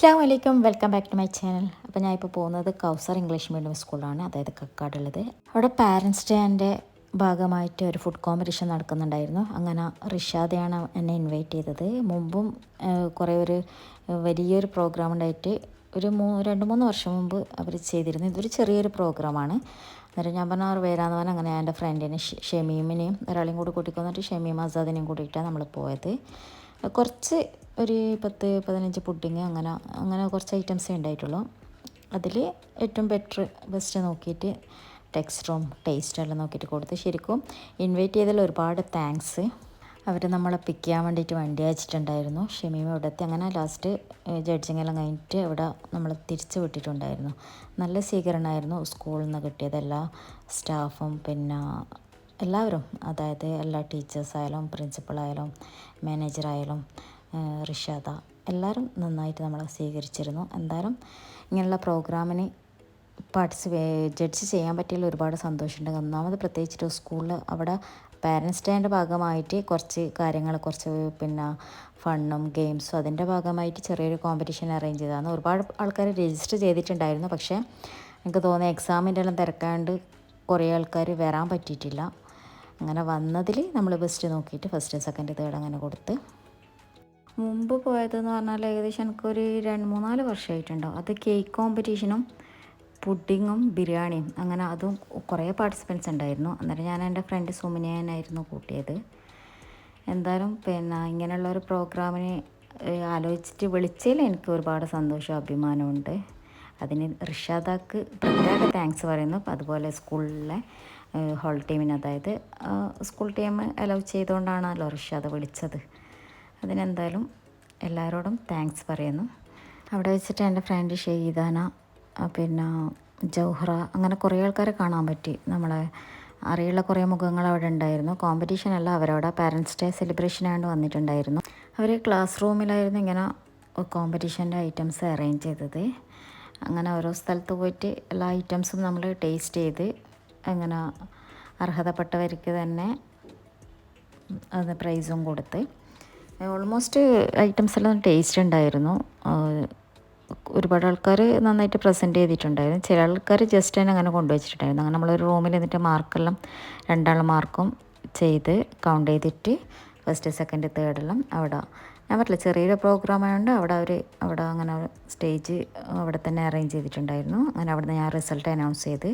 അസ്സാം വലൈക്കും welcome back to my channel. അപ്പോൾ ഞാൻ ഇപ്പോൾ പോകുന്നത് കൗസർ ഇംഗ്ലീഷ് മീഡിയം സ്കൂളാണ് അതായത് കക്കാടുള്ളത്. അവിടെ പാരൻസ് ഡേന്റെ ഭാഗമായിട്ട് ഒരു ഫുഡ് കോമ്പറ്റീഷൻ നടക്കുന്നുണ്ടായിരുന്നു. അങ്ങനെ റിഷാദയാണ് എന്നെ ഇൻവൈറ്റ് ചെയ്തത്. മുമ്പും കുറേ ഒരു വലിയൊരു പ്രോഗ്രാം ഉണ്ടായിട്ട് ഒരു മൂ രണ്ട് മൂന്ന് വർഷം മുമ്പ് അവർ ചെയ്തിരുന്നു. ഇതൊരു ചെറിയൊരു പ്രോഗ്രാമാണ് അന്നേരം ഞാൻ പറഞ്ഞ അവർ വരാമെന്ന് പറഞ്ഞാൽ അങ്ങനെ എന്റെ ഫ്രണ്ടിനെ ഷെമീമിനെയും ഒരാളെയും കൂടി കൂട്ടിക്കൊന്നിട്ട് ഷെമീം ആസാദിനെയും കൂട്ടിയിട്ടാണ് നമ്മൾ പോയത്. കുറച്ച് ഒരു പത്ത് പതിനഞ്ച് പുഡിങ് അങ്ങനെ അങ്ങനെ കുറച്ച് ഐറ്റംസേ ഉണ്ടായിട്ടുള്ളൂ. അതിൽ ഏറ്റവും ബെറ്റർ ബെസ്റ്റ് നോക്കിയിട്ട് ടെക്സ്റ്ററും ടേസ്റ്റും എല്ലാം നോക്കിയിട്ട് കൊടുത്ത് ശരിക്കും ഇൻവൈറ്റ് ചെയ്തതിൽ ഒരുപാട് താങ്ക്സ് അവർ നമ്മളെ പിക്ക് ചെയ്യാൻ വേണ്ടിയിട്ട് വണ്ടി അയച്ചിട്ടുണ്ടായിരുന്നു. ഷമീമ ഇവിടെത്തി. അങ്ങനെ ലാസ്റ്റ് ജഡ്ജിങ് എല്ലാം കഴിഞ്ഞിട്ട് ഇവിടെ നമ്മൾ തിരിച്ചു വിട്ടിട്ടുണ്ടായിരുന്നു. നല്ല സ്വീകരണമായിരുന്നു സ്കൂളിൽ നിന്ന് കിട്ടിയത് എല്ലാ സ്റ്റാഫും പിന്നെ എല്ലാവരും. അതായത് എല്ലാ ടീച്ചേഴ്സായാലും പ്രിൻസിപ്പളായാലും മാനേജറായാലും റിഷാദ എല്ലാവരും നന്നായിട്ട് നമ്മളെ സ്വീകരിച്ചിരുന്നു. എന്തായാലും ഇങ്ങനെയുള്ള പ്രോഗ്രാമിന് പാർട്ടിസിപ്പേ ജഡ്ജ് ചെയ്യാൻ പറ്റിയതിൽ ഒരുപാട് സന്തോഷമുണ്ട്. ഒന്നാമത് പ്രത്യേകിച്ചിട്ട് സ്കൂളിൽ അവിടെ പാരൻസ് ഡേന്റെ ഭാഗമായിട്ട് കുറച്ച് കാര്യങ്ങൾ കുറച്ച് പിന്നെ ഫണ്ണും ഗെയിംസും അതിന്റെ ഭാഗമായിട്ട് ചെറിയൊരു കോമ്പറ്റീഷൻ അറേഞ്ച് ചെയ്തതാണ്. ഒരുപാട് ആൾക്കാർ രജിസ്റ്റർ ചെയ്തിട്ടുണ്ടായിരുന്നു. പക്ഷേ എനിക്ക് തോന്നുന്നു എക്സാമിന്റെ എല്ലാം തിരക്കാണ്ട് കുറേ ആൾക്കാർ വരാൻ പറ്റിയിട്ടില്ല. അങ്ങനെ വന്നതിൽ നമ്മൾ ബെസ്റ്റ് നോക്കിയിട്ട് ഫസ്റ്റ് സെക്കൻഡ് തേർഡ് അങ്ങനെ കൊടുത്ത് മുമ്പ് പോയതെന്ന് പറഞ്ഞാൽ ഏകദേശം എനിക്കൊരു രണ്ട് മൂന്നാൽ വർഷമായിട്ടുണ്ടാവും അത് കേക്ക് കോമ്പറ്റീഷനും പുഡിങ്ങും ബിരിയാണിയും അങ്ങനെ അതും കുറേ പാർട്ടിസിപ്പൻസ് ഉണ്ടായിരുന്നു. അന്നേരം ഞാൻ എന്റെ ഫ്രണ്ട് സുമിനിയനായിരുന്നു കൂട്ടിയത്. എന്തായാലും പിന്നെ ഇങ്ങനെയുള്ള ഒരു പ്രോഗ്രാമിന് ആലോചിച്ചിട്ട് വിളിച്ചതിൽ എനിക്ക് ഒരുപാട് സന്തോഷവും അഭിമാനമുണ്ട് അതിന് റിഷാദാക്ക് പ്രത്യേക താങ്ക്സ് പറയുന്നു. അതുപോലെ സ്കൂളിലെ ഹോൾ ടീമിന് അതായത് സ്കൂൾ ടീം അലൗ ചെയ്തുകൊണ്ടാണല്ലോ റിഷാദ് വിളിച്ചത്. അതിനെന്തായാലും എല്ലാവരോടും താങ്ക്സ് പറയുന്നു. അവിടെ വെച്ചിട്ട് എന്റെ ഫ്രണ്ട് ഷെയ്ദാന പിന്നെ ജൗഹറ അങ്ങനെ കുറേ ആൾക്കാരെ കാണാൻ പറ്റി. നമ്മളെ അറിയുള്ള കുറേ മുഖങ്ങൾ അവിടെ ഉണ്ടായിരുന്നു. കോമ്പറ്റീഷൻ അല്ല അവരവിടെ. പാരൻസ് ഡേ സെലിബ്രേഷൻ ആയിട്ട് വന്നിട്ടുണ്ടായിരുന്നു. അവർ ക്ലാസ് റൂമിലായിരുന്നു ഇങ്ങനെ കോമ്പറ്റീഷന്റെ ഐറ്റംസ് അറേഞ്ച് ചെയ്തത്. അങ്ങനെ ഓരോ സ്ഥലത്ത് പോയിട്ട് എല്ലാ ഐറ്റംസും നമ്മൾ ടേസ്റ്റ് ചെയ്ത് അങ്ങനെ അർഹതപ്പെട്ടവർക്ക് തന്നെ അത് പ്രൈസും കൊടുത്ത്. ഓൾമോസ്റ്റ് ഐറ്റംസ് എല്ലാം ടേസ്റ്റ് ഉണ്ടായിരുന്നു. ഒരുപാട് ആൾക്കാർ നന്നായിട്ട് പ്രസന്റ് ചെയ്തിട്ടുണ്ടായിരുന്നു. ചില ആൾക്കാർ ജസ്റ്റ് തന്നെ അങ്ങനെ കൊണ്ടുവച്ചിട്ടുണ്ടായിരുന്നു. അങ്ങനെ നമ്മളൊരു റൂമിൽ എന്നിട്ട് മാർക്കെല്ലാം രണ്ടാൾ മാർക്കും ചെയ്ത് കൗണ്ട് ചെയ്തിട്ട് ഫസ്റ്റ് സെക്കൻഡ് തേർഡെല്ലാം അവിടെ. ഞാൻ പറഞ്ഞില്ല ചെറിയൊരു പ്രോഗ്രാം ആയതുകൊണ്ട് അവിടെ അവർ അവിടെ അങ്ങനെ സ്റ്റേജ് അവിടെ തന്നെ അറേഞ്ച് ചെയ്തിട്ടുണ്ടായിരുന്നു. അങ്ങനെ അവിടെ ഞാൻ റിസൾട്ട് അനൗൺസ് ചെയ്ത്.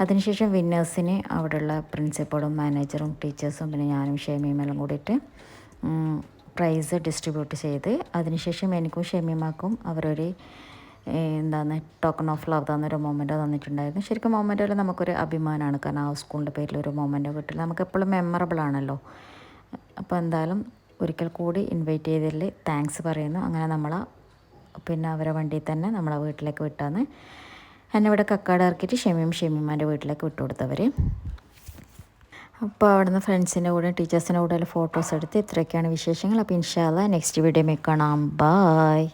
അതിനുശേഷം വിന്നേഴ്സിന് അവിടെയുള്ള പ്രിൻസിപ്പളും മാനേജറും ടീച്ചേഴ്സും പിന്നെ ഞാനും ഷേമിയും എല്ലാം കൂടിയിട്ട് പ്രൈസ് ഡിസ്ട്രിബ്യൂട്ട് ചെയ്ത് അതിനുശേഷം എനിക്കും ഷെമിമാക്കും അവരൊരു എന്താണ് ടോക്കൺ ഓഫ് ലവ് തന്നൊരു മൊമെന്റ് തന്നിട്ടുണ്ടായിരുന്നു. ശരിക്കും മൊമെന്റോയിൽ നമുക്കൊരു അഭിമാനമാണ് കാരണം ആ സ്കൂളിന്റെ പേരിൽ ഒരു മൊമെന്റ് കിട്ടില്ല നമുക്ക് എപ്പോഴും മെമ്മറബിൾ ആണല്ലോ. അപ്പോൾ എന്തായാലും ഒരിക്കൽ കൂടി ഇൻവൈറ്റ് ചെയ്തതിൽ താങ്ക്സ് പറയുന്നു. അങ്ങനെ നമ്മൾ പിന്നെ അവരെ വണ്ടിയിൽ തന്നെ നമ്മളെ വീട്ടിലേക്ക് വിട്ടാന്ന്. എന്നെ ഇവിടെ കക്കാട് ഇറക്കിയിട്ട് ഷെമിയും ഷെമിമാന്റെ വീട്ടിലേക്ക് വിട്ടുകൊടുത്തവർ അപ്പോൾ അവിടുന്ന് ഫ്രണ്ട്സിന്റെ കൂടെ ടീച്ചേഴ്സിന്റെ കൂടെ ഫോട്ടോസ് എടുത്ത് ഇത്രയൊക്കെയാണ് വിശേഷങ്ങൾ. അപ്പോൾ ഇൻഷാല്ല നെക്സ്റ്റ് വീഡിയോ കാണാം. ബായ്